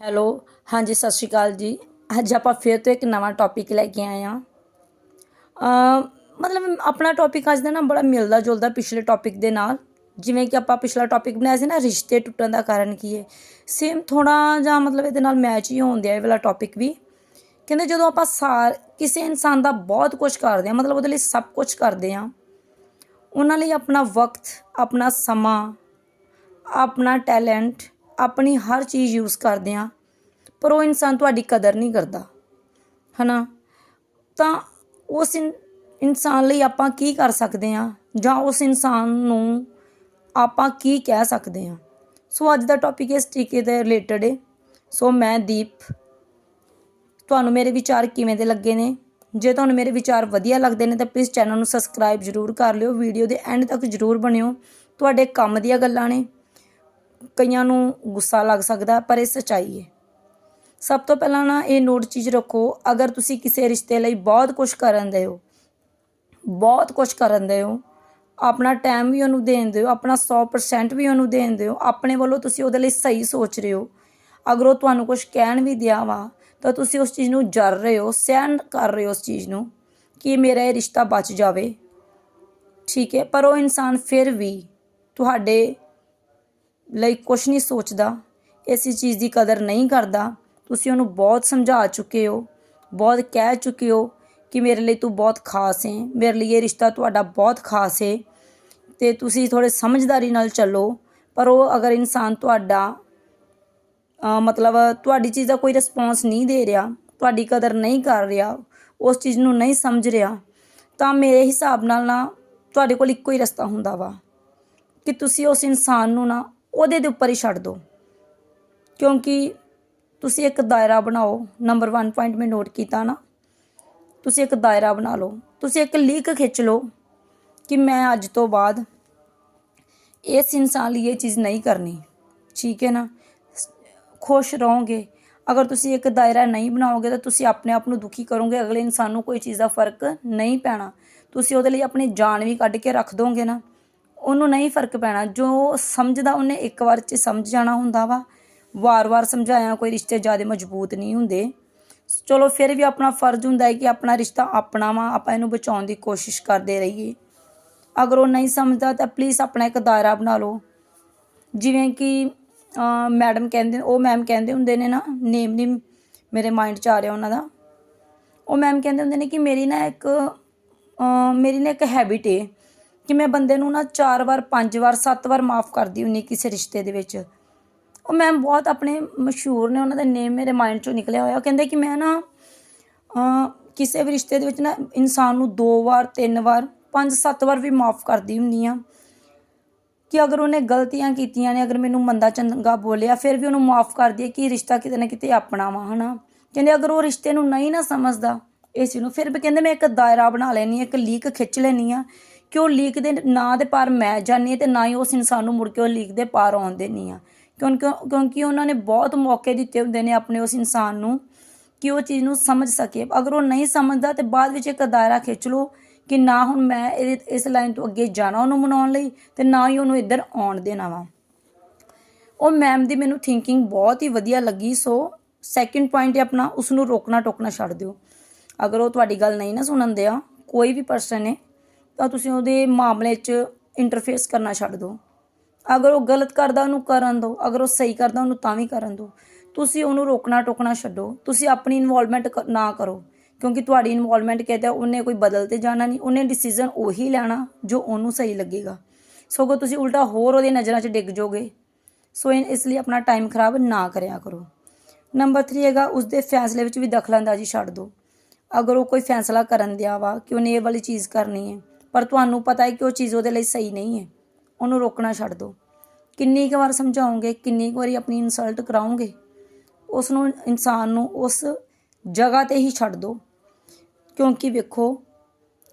Hello, ਹਾਂਜੀ, ਸਤਿ ਸ਼੍ਰੀ ਅਕਾਲ ਜੀ। ਅੱਜ ਆਪਾਂ ਫਿਰ ਤੋਂ ਇੱਕ ਨਵਾਂ ਟੌਪਿਕ ਲੈ ਕੇ ਆਏ ਹਾਂ। ਮਤਲਬ ਆਪਣਾ ਟੌਪਿਕ ਅੱਜ ਦਾ ਨਾ ਬੜਾ ਮਿਲਦਾ ਜੁਲਦਾ ਪਿਛਲੇ ਟੌਪਿਕ ਦੇ ਨਾਲ। ਜਿਵੇਂ ਕਿ ਆਪਾਂ ਪਿਛਲਾ ਟੌਪਿਕ ਬਣਾਇਆ ਸੀ ਨਾ, ਰਿਸ਼ਤੇ ਟੁੱਟਣ ਦਾ ਕਾਰਨ ਕੀ ਹੈ ਸੇਮ ਥੋੜਾ ਜਾਂ ਮਤਲਬ ਇਹਦੇ ਨਾਲ ਮੈਚ ਹੀ ਹੋਣ ਦਿਆ ਇਹ ਵਾਲਾ ਟੌਪਿਕ ਵੀ। ਕਹਿੰਦੇ ਜਦੋਂ ਆਪਾਂ ਸਾਰ, ਕਿਸੇ ਇਨਸਾਨ ਦਾ ਬਹੁਤ ਕੁਝ ਕਰਦੇ ਹਾਂ, ਮਤਲਬ ਉਹਦੇ ਲਈ ਸਭ ਕੁਝ ਕਰਦੇ ਹਾਂ, ਉਹਨਾਂ ਲਈ ਆਪਣਾ ਵਕਤ, ਆਪਣਾ ਸਮਾਂ, ਆਪਣਾ ਟੈਲੈਂਟ ਆਪਣੀ ਹਰ ਚੀਜ਼ ਯੂਜ਼ ਕਰਦੇ ਆ ਪਰ ਉਹ ਇਨਸਾਨ ਤੁਹਾਡੀ ਕਦਰ ਨਹੀਂ ਕਰਦਾ, ਹਨਾ? ਤਾਂ ਉਸ ਇਨ- ਇਨਸਾਨ ਲਈ ਆਪਾਂ ਕੀ ਕਰ ਸਕਦੇ ਆ ਜਾਂ ਉਸ ਇਨਸਾਨ ਨੂੰ ਆਪਾਂ ਕੀ ਕਹਿ ਸਕਦੇ ਆ ਸੋ ਅੱਜ ਦਾ ਟੌਪਿਕ ਇਸ ਟੀਕੇ ਦੇ ਰਿਲੇਟਡ ਹੈ ਸੋ ਮੈਂ ਦੀਪ, ਤੁਹਾਨੂੰ ਮੇਰੇ ਵਿਚਾਰ ਕਿਵੇਂ ਦੇ ਲੱਗੇ ਨੇ? ਜੇ ਤੁਹਾਨੂੰ ਮੇਰੇ ਵਿਚਾਰ ਵਧੀਆ ਲੱਗਦੇ ਨੇ ਤਾਂ ਪਲੀਜ਼ ਚੈਨਲ ਨੂੰ ਸਬਸਕ੍ਰਾਈਬ ਜ਼ਰੂਰ ਕਰ ਲਿਓ। ਵੀਡੀਓ ਦੇ ਐਂਡ ਤੱਕ ਜ਼ਰੂਰ ਬਣਿਓ। ਤੁਹਾਡੇ ਕੰਮ ਦੀਆਂ ਗੱਲਾਂ ਨੇ। ਕਈਆਂ ਨੂੰ ਗੁੱਸਾ ਲੱਗ ਸਕਦਾ, ਪਰ ਇਹ ਸੱਚਾਈ ਹੈ। ਸਭ ਤੋਂ ਪਹਿਲਾਂ ਨਾ ਇਹ ਨੋਟ ਚੀਜ਼ ਰੱਖੋ, ਅਗਰ ਤੁਸੀਂ ਕਿਸੇ ਰਿਸ਼ਤੇ ਲਈ ਬਹੁਤ ਕੁਝ ਕਰਨ ਦੇ ਹੋ, ਬਹੁਤ ਕੁਝ ਕਰਨ ਦੇ ਹੋ, ਆਪਣਾ ਟਾਈਮ ਵੀ ਉਹਨੂੰ ਦੇਣ ਦਿਓ, ਆਪਣਾ 100% ਵੀ ਉਹਨੂੰ ਦੇਣ ਦਿਓ, ਆਪਣੇ ਵੱਲੋਂ ਤੁਸੀਂ ਉਹਦੇ ਲਈ ਸਹੀ ਸੋਚ ਰਹੇ ਹੋ, ਅਗਰ ਉਹ ਤੁਹਾਨੂੰ ਕੁਝ ਕਹਿਣ ਵੀ ਦਿਆ ਵਾ, ਤਾਂ ਤੁਸੀਂ ਉਸ ਚੀਜ਼ ਨੂੰ ਜਰ ਰਹੇ ਹੋ, ਸਹਿਣ ਕਰ ਰਹੇ ਹੋ ਉਸ ਚੀਜ਼ ਨੂੰ, ਕਿ ਮੇਰਾ ਇਹ ਰਿਸ਼ਤਾ ਬਚ ਜਾਵੇ। ਠੀਕ ਹੈ, ਪਰ ਉਹ ਇਨਸਾਨ ਫਿਰ ਵੀ ਤੁਹਾਡੇ ਲਈ ਕੁਝ ਨਹੀਂ ਸੋਚਦਾ, ਇਸੇ ਚੀਜ਼ ਦੀ ਕਦਰ ਨਹੀਂ ਕਰਦਾ, ਤੁਸੀਂ ਉਹਨੂੰ ਬਹੁਤ ਸਮਝਾ ਚੁੱਕੇ ਹੋ, ਬਹੁਤ ਕਹਿ ਚੁੱਕੇ ਹੋ ਕਿ ਮੇਰੇ ਲਈ ਤੂੰ ਬਹੁਤ ਖਾਸ ਹੈ, ਮੇਰੇ ਲਈ ਇਹ ਰਿਸ਼ਤਾ ਤੁਹਾਡਾ ਬਹੁਤ ਖਾਸ ਹੈ ਤੇ ਤੁਸੀਂ ਥੋੜੇ ਸਮਝਦਾਰੀ ਨਾਲ ਚੱਲੋ, ਪਰ ਉਹ ਅਗਰ ਇਨਸਾਨ ਤੁਹਾਡਾ ਮਤਲਬ ਤੁਹਾਡੀ ਚੀਜ਼ ਦਾ ਕੋਈ ਰਿਸਪੌਂਸ ਨਹੀਂ ਦੇ ਰਿਹਾ, ਤੁਹਾਡੀ ਕਦਰ ਨਹੀਂ ਕਰ ਰਿਹਾ, ਉਸ ਚੀਜ਼ ਨੂੰ ਨਹੀਂ ਸਮਝ ਰਿਹਾ, ਤਾਂ ਮੇਰੇ ਹਿਸਾਬ ਨਾਲ ਨਾ ਤੁਹਾਡੇ ਕੋਲ ਇੱਕੋ ਹੀ ਰਸਤਾ ਹੁੰਦਾ ਵਾ ਕਿ ਤੁਸੀਂ ਉਸ ਇਨਸਾਨ ਨੂੰ ਨਾ ਉਹਦੇ ਦੇ ਉੱਪਰ ਹੀ ਛੱਡ ਦਿਓ ਕਿਉਂਕਿ ਤੁਸੀਂ ਇੱਕ ਦਾਇਰਾ ਬਣਾਓ ਨੰਬਰ 1 ਪੁਆਇੰਟ ਮੈਂ ਨੋਟ ਕੀਤਾ ਨਾ, ਤੁਸੀਂ ਇੱਕ ਦਾਇਰਾ ਬਣਾ ਲਓ। ਤੁਸੀਂ ਇੱਕ ਲੀਕ ਖਿੱਚ ਲਓ ਕਿ ਮੈਂ ਅੱਜ ਤੋਂ ਬਾਅਦ ਇਸ ਇਨਸਾਨ ਲਈ ਇਹ ਚੀਜ਼ ਨਹੀਂ ਕਰਨੀ। ਠੀਕ ਹੈ ਨਾ? ਖੁਸ਼ ਰਹੋਗੇ। ਅਗਰ ਤੁਸੀਂ ਇੱਕ ਦਾਇਰਾ ਨਹੀਂ ਬਣਾਓਗੇ ਤਾਂ ਤੁਸੀਂ ਆਪਣੇ ਆਪ ਨੂੰ ਦੁਖੀ ਕਰੋਗੇ। ਅਗਲੇ ਇਨਸਾਨ ਨੂੰ ਕੋਈ ਚੀਜ਼ ਦਾ ਫ਼ਰਕ ਨਹੀਂ ਪੈਣਾ। ਤੁਸੀਂ ਉਹਦੇ ਲਈ ਆਪਣੀ ਜਾਨ ਵੀ ਕੱਢ ਕੇ ਰੱਖ ਦੋਗੇ ਨਾ। ਉਹਨੂੰ ਨਹੀਂ ਫ਼ਰਕ ਪੈਣਾ। ਜੋ ਸਮਝਦਾ ਉਹਨੇ ਇੱਕ ਵਾਰ 'ਚ ਸਮਝ ਜਾਣਾ ਹੁੰਦਾ ਵਾ। ਵਾਰ-ਵਾਰ ਸਮਝਾਇਆ ਕੋਈ ਰਿਸ਼ਤੇ ਜ਼ਿਆਦਾ ਮਜ਼ਬੂਤ ਨਹੀਂ ਹੁੰਦੇ। ਚਲੋ ਫਿਰ ਵੀ ਆਪਣਾ ਫਰਜ਼ ਹੁੰਦਾ ਹੈ ਕਿ ਆਪਣਾ ਰਿਸ਼ਤਾ ਆਪਣਾ ਵਾ। ਆਪਾਂ ਇਹਨੂੰ ਬਚਾਉਣ ਦੀ ਕੋਸ਼ਿਸ਼ ਕਰਦੇ ਰਹੀਏ। ਅਗਰ ਉਹ ਨਹੀਂ ਸਮਝਦਾ ਤਾਂ ਪਲੀਜ਼ ਆਪਣਾ ਇੱਕ ਦਾਇਰਾ ਬਣਾ ਲਓ। ਜਿਵੇਂ ਕਿ ਮੈਡਮ ਕਹਿੰਦੇ, ਉਹ ਮੈਮ ਕਹਿੰਦੇ ਹੁੰਦੇ ਨੇ ਨਾ ਨੇਮ ਨਹੀਂ ਮੇਰੇ ਮਾਈਂਡ 'ਚ ਆ ਰਿਹਾ ਉਹਨਾਂ ਦਾ। ਉਹ ਮੈਮ ਕਹਿੰਦੇ ਹੁੰਦੇ ਨੇ ਕਿ ਮੇਰੀ ਨਾ ਇੱਕ ਮੇਰੀ ਨਾ ਇੱਕ ਹੈਬਿਟ ਹੈ ਕਿ ਮੈਂ ਬੰਦੇ ਨੂੰ ਨਾ ਚਾਰ ਵਾਰ, ਪੰਜ ਵਾਰ, ਸੱਤ ਵਾਰ ਮਾਫ ਕਰਦੀ ਹੁੰਨੀ ਕਿਸੇ ਰਿਸ਼ਤੇ ਦੇ ਵਿੱਚ। ਉਹ ਮੈਮ ਬਹੁਤ ਆਪਣੇ ਮਸ਼ਹੂਰ ਨੇ, ਉਹਨਾਂ ਦਾ ਨੇਮ ਮੇਰੇ ਮਾਈਂਡ 'ਚੋਂ ਨਿਕਲਿਆ ਹੋਇਆ। ਉਹ ਕਹਿੰਦੇ ਕਿ ਮੈਂ ਨਾ ਕਿਸੇ ਵੀ ਰਿਸ਼ਤੇ ਦੇ ਵਿੱਚ ਨਾ ਇਨਸਾਨ ਨੂੰ ਦੋ ਵਾਰ, ਤਿੰਨ ਵਾਰ, ਪੰਜ, ਸੱਤ ਵਾਰ ਵੀ ਮਾਫ ਕਰਦੀ ਹੁੰਨੀ ਆ ਕਿ ਅਗਰ ਉਹਨੇ ਗਲਤੀਆਂ ਕੀਤੀਆਂ ਨੇ, ਅਗਰ ਮੈਨੂੰ ਮੰਦਾ, ਚੰਗਾ ਬੋਲਿਆ, ਫਿਰ ਵੀ ਉਹਨੂੰ ਮਾਫ ਕਰ ਦਈਏ ਕਿ ਰਿਸ਼ਤਾ ਕਿਤੇ ਨਾ ਕਿਤੇ ਆਪਣਾ ਵਾ, ਹਨਾ? ਕਹਿੰਦੇ ਅਗਰ ਉਹ ਰਿਸ਼ਤੇ ਨੂੰ ਨਹੀਂ ਨਾ ਸਮਝਦਾ ਇਸ ਨੂੰ, ਫਿਰ ਵੀ ਕਹਿੰਦੇ ਮੈਂ ਇੱਕ ਦਾਇਰਾ ਬਣਾ ਲੈਣੀ ਇੱਕ ਲੀਕ ਖਿੱਚ ਲੈਣੀ ਆ ਕਿ ਉਹ ਲੀਕ ਦੇ ਨਾਂ ਦੇ ਪਾਰ ਮੈਂ ਜਾਣੀ ਤੇ ਨਾ ਹੀ ਉਸ ਇਨਸਾਨ ਨੂੰ ਮੁੜ ਕੇ ਉਹ ਲੀਕ ਦੇ ਪਾਰ ਆਉਣ ਦੇਣੀ ਆ ਕਿਉਂਕਿ ਕਿਉਂਕਿ ਉਹਨਾਂ ਨੇ ਬਹੁਤ ਮੌਕੇ ਦਿੱਤੇ ਹੁੰਦੇ ਨੇ ਆਪਣੇ ਉਸ ਇਨਸਾਨ ਨੂੰ ਕਿ ਉਹ ਚੀਜ਼ ਨੂੰ ਸਮਝ ਸਕੇ। ਅਗਰ ਉਹ ਨਹੀਂ ਸਮਝਦਾ ਤੇ ਬਾਅਦ ਵਿੱਚ ਇੱਕ ਦਾਇਰਾ ਖਿੱਚ ਲਓ ਕਿ ਨਾ ਹੁਣ ਮੈਂ ਇਹ- ਇਸ ਲਾਈਨ ਤੋਂ ਅੱਗੇ ਜਾਣਾ ਉਹਨੂੰ ਮਨਾਉਣ ਲਈ ਤੇ ਨਾ ਹੀ ਉਹਨੂੰ ਇੱਧਰ ਆਉਣ ਦੇਣਾ ਵਾ। ਉਹ ਮੈਮ ਦੀ ਮੈਨੂੰ ਥਿੰਕਿੰਗ ਬਹੁਤ ਹੀ ਵਧੀਆ ਲੱਗੀ ਸੋ ਸੈਕਿੰਡ ਪੁਆਇੰਟ ਹੈ ਆਪਣਾ ਉਸ ਨੂੰ ਰੋਕਣਾ ਟੋਕਣਾ ਛੱਡ ਦਿਓ। ਅਗਰ ਉਹ ਤੁਹਾਡੀ ਗੱਲ ਨਹੀਂ ਨਾ ਸੁਣਨ ਦਿਆ, ਕੋਈ ਵੀ ਪਰਸਨ ਹੈ ਤਾਂ ਤੁਸੀਂ ਉਹਦੇ ਮਾਮਲੇ 'ਚ ਇੰਟਰਫੇਸ ਕਰਨਾ ਛੱਡ ਦਿਓ। ਅਗਰ ਉਹ ਗਲਤ ਕਰਦਾ, ਉਹਨੂੰ ਕਰਨ ਦਿਓ। ਅਗਰ ਉਹ ਸਹੀ ਕਰਦਾ, ਉਹਨੂੰ ਤਾਂ ਵੀ ਕਰਨ ਦਿਓ। ਤੁਸੀਂ ਉਹਨੂੰ ਰੋਕਣਾ ਟੋਕਣਾ ਛੱਡੋ। ਤੁਸੀਂ ਆਪਣੀ ਇਨਵੋਲਵਮੈਂਟ ਨਾ ਕਰੋ। ਕਿਉਂਕਿ ਤੁਹਾਡੀ ਇਨਵੋਲਵਮੈਂਟ ਕਹਿੰਦਾ ਉਹਨੇ ਕੋਈ ਬਦਲ ਤੇ ਜਾਣਾ ਨਹੀਂ। ਉਹਨੇ ਡਿਸੀਜਨ ਉਹੀ ਲੈਣਾ ਜੋ ਉਹਨੂੰ ਸਹੀ ਲੱਗੇਗਾ। ਸਗੋਂ ਤੁਸੀਂ ਉਲਟਾ ਹੋਰ ਉਹਦੀ ਨਜ਼ਰਾਂ 'ਚ ਡਿੱਗ ਜਾਓਗੇ, ਸੋ ਇਨ- ਇਸ ਲਈ ਆਪਣਾ ਟਾਈਮ ਖਰਾਬ ਨਾ ਕਰਿਆ ਕਰੋ। ਨੰਬਰ 3 ਹੈਗਾ, ਉਸਦੇ ਫੈਸਲੇ ਵਿੱਚ ਵੀ ਦਖਲਅੰਦਾਜ਼ੀ ਛੱਡ ਦਿਓ। ਅਗਰ ਉਹ ਕੋਈ ਫੈਸਲਾ ਕਰਨ ਦਿਆ ਵਾ ਕਿ ਉਹਨੇ ਇਹ ਵਾਲੀ ਚੀਜ਼ ਕਰਨੀ ਹੈ ਪਰ ਤੁਹਾਨੂੰ ਪਤਾ ਹੈ ਕਿ ਉਹ ਚੀਜ਼ ਉਹਦੇ ਲਈ ਸਹੀ ਨਹੀਂ ਹੈ। ਉਹਨੂੰ ਰੋਕਣਾ ਛੱਡ ਦਿਓ। ਕਿੰਨੀ ਕੁ ਵਾਰ ਸਮਝਾਉਂਗੇ, ਕਿੰਨੀ ਕੁ ਵਾਰੀ ਆਪਣੀ ਇਨਸਲਟ ਕਰਾਉਂਗੇ ਉਸ ਨੂੰ ਇਨਸਾਨ ਨੂੰ ਉਸ ਜਗ੍ਹਾ ਤੇ ਹੀ ਛੱਡ ਦਿਓ। ਕਿਉਂਕਿ ਵੇਖੋ,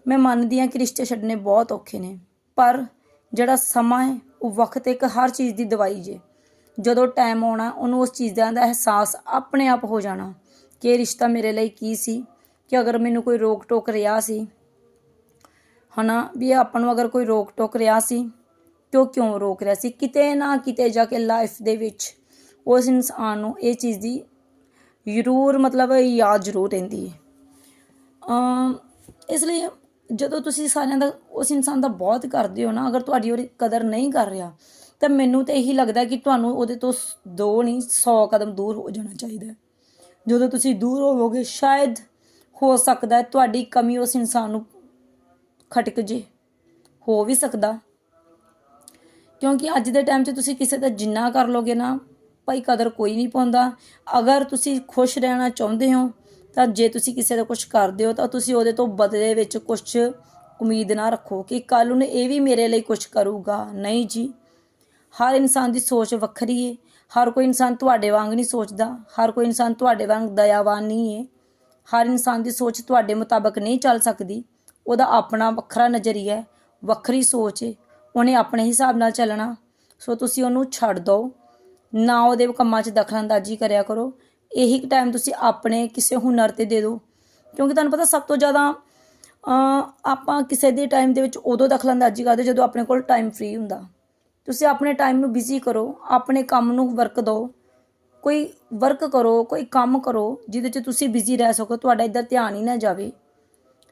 ਮੈਂ ਮੰਨਦੀ ਹਾਂ ਕਿ ਰਿਸ਼ਤੇ ਛੱਡਣੇ ਬਹੁਤ ਔਖੇ ਨੇ, ਪਰ ਜਿਹੜਾ ਸਮਾਂ ਹੈ, ਉਹ ਵਕਤ ਇੱਕ ਹਰ ਚੀਜ਼ ਦੀ ਦਵਾਈ ਜੇ। ਜਦੋਂ ਟਾਈਮ ਆਉਣਾ, ਉਹਨੂੰ ਉਸ ਚੀਜ਼ਾਂ ਦਾ ਅਹਿਸਾਸ ਆਪਣੇ ਆਪ ਹੋ ਜਾਣਾ ਕਿ ਇਹ ਰਿਸ਼ਤਾ ਮੇਰੇ ਲਈ ਕੀ ਸੀ, ਕਿ ਅਗਰ ਮੈਨੂੰ ਕੋਈ ਰੋਕ ਟੋਕ ਰਿਹਾ ਸੀ ਹਨਾ, ਵੀ ਇਹ ਆਪਾਂ ਨੂੰ ਅਗਰ ਕੋਈ ਰੋਕ ਟੋਕ ਰਿਹਾ ਸੀ, ਤੇ ਉਹ ਕਿਉਂ ਰੋਕ ਰਿਹਾ ਸੀ? ਕਿਤੇ ਨਾ ਕਿਤੇ ਜਾ ਕੇ ਲਾਈਫ ਦੇ ਵਿੱਚ ਉਸ ਇਨਸਾਨ ਨੂੰ ਇਹ ਚੀਜ਼ ਦੀ ਜ਼ਰੂਰ, ਮਤਲਬ ਯਾਦ ਜ਼ਰੂਰ ਰਹਿੰਦੀ ਹੈ। ਅਮ, ਇਸ ਲਈ ਜਦੋਂ ਤੁਸੀਂ ਸਾਰਿਆਂ ਦਾ, ਉਸ ਇਨਸਾਨ ਦਾ ਬਹੁਤ ਕਰਦੇ ਹੋ ਨਾ, ਅਗਰ ਤੁਹਾਡੀ ਉਹਦੀ ਕਦਰ ਨਹੀਂ ਕਰ ਰਿਹਾ, ਤਾਂ ਮੈਨੂੰ ਤਾਂ ਇਹੀ ਲੱਗਦਾ ਕਿ ਤੁਹਾਨੂੰ ਉਹਦੇ ਤੋਂ ਦੋ ਨਹੀਂ 100 ਕਦਮ ਦੂਰ ਹੋ ਜਾਣਾ ਚਾਹੀਦਾ ਜਦੋਂ ਤੁਸੀਂ ਦੂਰ ਹੋਵੋਗੇ, ਸ਼ਾਇਦ ਹੋ ਸਕਦਾ ਹੈ ਤੁਹਾਡੀ ਕਮੀ ਉਸ ਇਨਸਾਨ ਨੂੰ ਖਟਕ ਜੇ ਹੋ ਵੀ ਸਕਦਾ। ਕਿਉਂਕਿ ਅੱਜ ਦੇ ਟਾਈਮ 'ਚ ਤੁਸੀਂ ਕਿਸੇ ਦਾ ਜਿੰਨਾ ਕਰ ਲੋਗੇ ਨਾ, ਭਾਈ ਕਦਰ ਕੋਈ ਨਹੀਂ ਪਾਉਂਦਾ। ਅਗਰ ਤੁਸੀਂ ਖੁਸ਼ ਰਹਿਣਾ ਚਾਹੁੰਦੇ ਹੋ, ਤਾਂ ਜੇ ਤੁਸੀਂ ਕਿਸੇ ਦਾ ਕੁਝ ਕਰਦੇ ਹੋ, ਤਾਂ ਤੁਸੀਂ ਉਹਦੇ ਤੋਂ ਬਦਲੇ ਵਿੱਚ ਕੁਝ ਉਮੀਦ ਨਾ ਰੱਖੋ ਕਿ ਕੱਲ ਨੂੰ ਇਹ ਵੀ ਮੇਰੇ ਲਈ ਕੁਝ ਕਰੂਗਾ। ਨਹੀਂ ਜੀ, ਹਰ ਇਨਸਾਨ ਦੀ ਸੋਚ ਵੱਖਰੀ ਹੈ ਹਰ ਕੋਈ ਇਨਸਾਨ ਤੁਹਾਡੇ ਵਾਂਗ ਨਹੀਂ ਸੋਚਦਾ। ਹਰ ਕੋਈ ਇਨਸਾਨ ਤੁਹਾਡੇ ਵਾਂਗ ਦਇਆਵਾਨ ਨਹੀਂ ਹੈ ਹਰ ਇਨਸਾਨ ਦੀ ਸੋਚ ਤੁਹਾਡੇ ਮੁਤਾਬਕ ਨਹੀਂ ਚੱਲ ਸਕਦੀ। ਉਹਦਾ ਆਪਣਾ ਵੱਖਰਾ ਨਜ਼ਰੀਆ ਹੈ, ਵੱਖਰੀ ਸੋਚ ਹੈ, ਉਹਨੇ ਆਪਣੇ ਹਿਸਾਬ ਨਾਲ ਚੱਲਣਾ। ਸੋ ਤੁਸੀਂ ਉਹਨੂੰ ਛੱਡ ਦਿਓ। ਨਾ ਉਹਦੇ ਕੰਮਾਂ 'ਚ ਦਖਲਅੰਦਾਜ਼ੀ ਕਰਿਆ ਕਰੋ। ਇਹੀ ਟਾਈਮ ਤੁਸੀਂ ਆਪਣੇ ਕਿਸੇ ਹੁਨਰ ਤੇ ਦੇ ਦਿਓ। ਕਿਉਂਕਿ ਤੁਹਾਨੂੰ ਪਤਾ ਸਭ ਤੋਂ ਜ਼ਿਆਦਾ ਆਪਾਂ ਕਿਸੇ ਦੇ ਟਾਈਮ ਦੇ ਵਿੱਚ ਉਦੋਂ ਦਖਲਅੰਦਾਜ਼ੀ ਕਰਦੇ ਜਦੋਂ ਆਪਣੇ ਕੋਲ ਟਾਈਮ ਫ੍ਰੀ ਹੁੰਦਾ। ਤੁਸੀਂ ਆਪਣੇ ਟਾਈਮ ਨੂੰ ਬਿਜ਼ੀ ਕਰੋ, ਆਪਣੇ ਕੰਮ ਨੂੰ ਵਰਕ ਦਿਓ। ਕੋਈ ਵਰਕ ਕਰੋ, ਕੋਈ ਕੰਮ ਕਰੋ, ਜਿਹਦੇ 'ਚ ਤੁਸੀਂ ਬਿਜ਼ੀ ਰਹਿ ਸਕੋ, ਤੁਹਾਡਾ ਇੱਧਰ ਧਿਆਨ ਹੀ ਨਾ ਜਾਵੇ।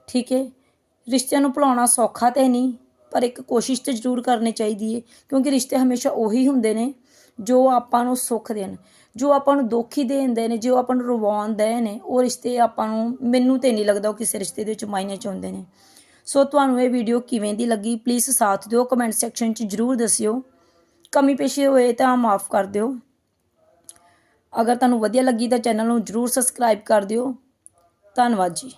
ਠੀਕ ਹੈ? ਰਿਸ਼ਤਿਆਂ ਨੂੰ ਭੁਲਾਉਣਾ ਸੌਖਾ ਤੇ ਨਹੀਂ, ਪਰ ਇੱਕ ਕੋਸ਼ਿਸ਼ ਤੇ ਜ਼ਰੂਰ ਕਰਨੀ ਚਾਹੀਦੀ ਹੈ ਕਿਉਂਕਿ ਰਿਸ਼ਤੇ ਹਮੇਸ਼ਾ ਉਹੀ ਹੁੰਦੇ ਨੇ ਜੋ ਆਪਾਂ ਨੂੰ ਸੁੱਖ ਦੇਣ, ਜੋ ਆਪਾਂ ਨੂੰ ਦੁੱਖ ਹੀ ਦੇਂਦੇ ਨੇ, ਜੋ ਆਪਾਂ ਨੂੰ ਰਵਾਉਂਦੇ ਨੇ, ਉਹ ਰਿਸ਼ਤੇ ਆਪਾਂ ਨੂੰ ਮੈਨੂੰ ਤੇ ਨਹੀਂ ਲੱਗਦਾ ਉਹ ਕਿਸੇ ਰਿਸ਼ਤੇ ਦੇ ਵਿੱਚ ਮਾਇਨੇ ਚ ਹੁੰਦੇ ਨੇ। ਸੋ ਤੁਹਾਨੂੰ ਇਹ ਵੀਡੀਓ ਕਿਵੇਂ ਦੀ ਲੱਗੀ ਪਲੀਜ਼ ਸਾਥ ਦਿਓ ਕਮੈਂਟ ਸੈਕਸ਼ਨ 'ਚ ਜ਼ਰੂਰ ਦੱਸਿਓ। ਕਮੀ ਪੇਸ਼ੇ ਹੋਏ ਤਾਂ ਮਾਫ ਕਰ ਦਿਓ। ਅਗਰ ਤੁਹਾਨੂੰ ਵਧੀਆ ਲੱਗੀ ਤਾਂ ਚੈਨਲ ਨੂੰ ਜ਼ਰੂਰ ਸਬਸਕ੍ਰਾਈਬ ਕਰ ਦਿਓ। ਧੰਨਵਾਦ ਜੀ।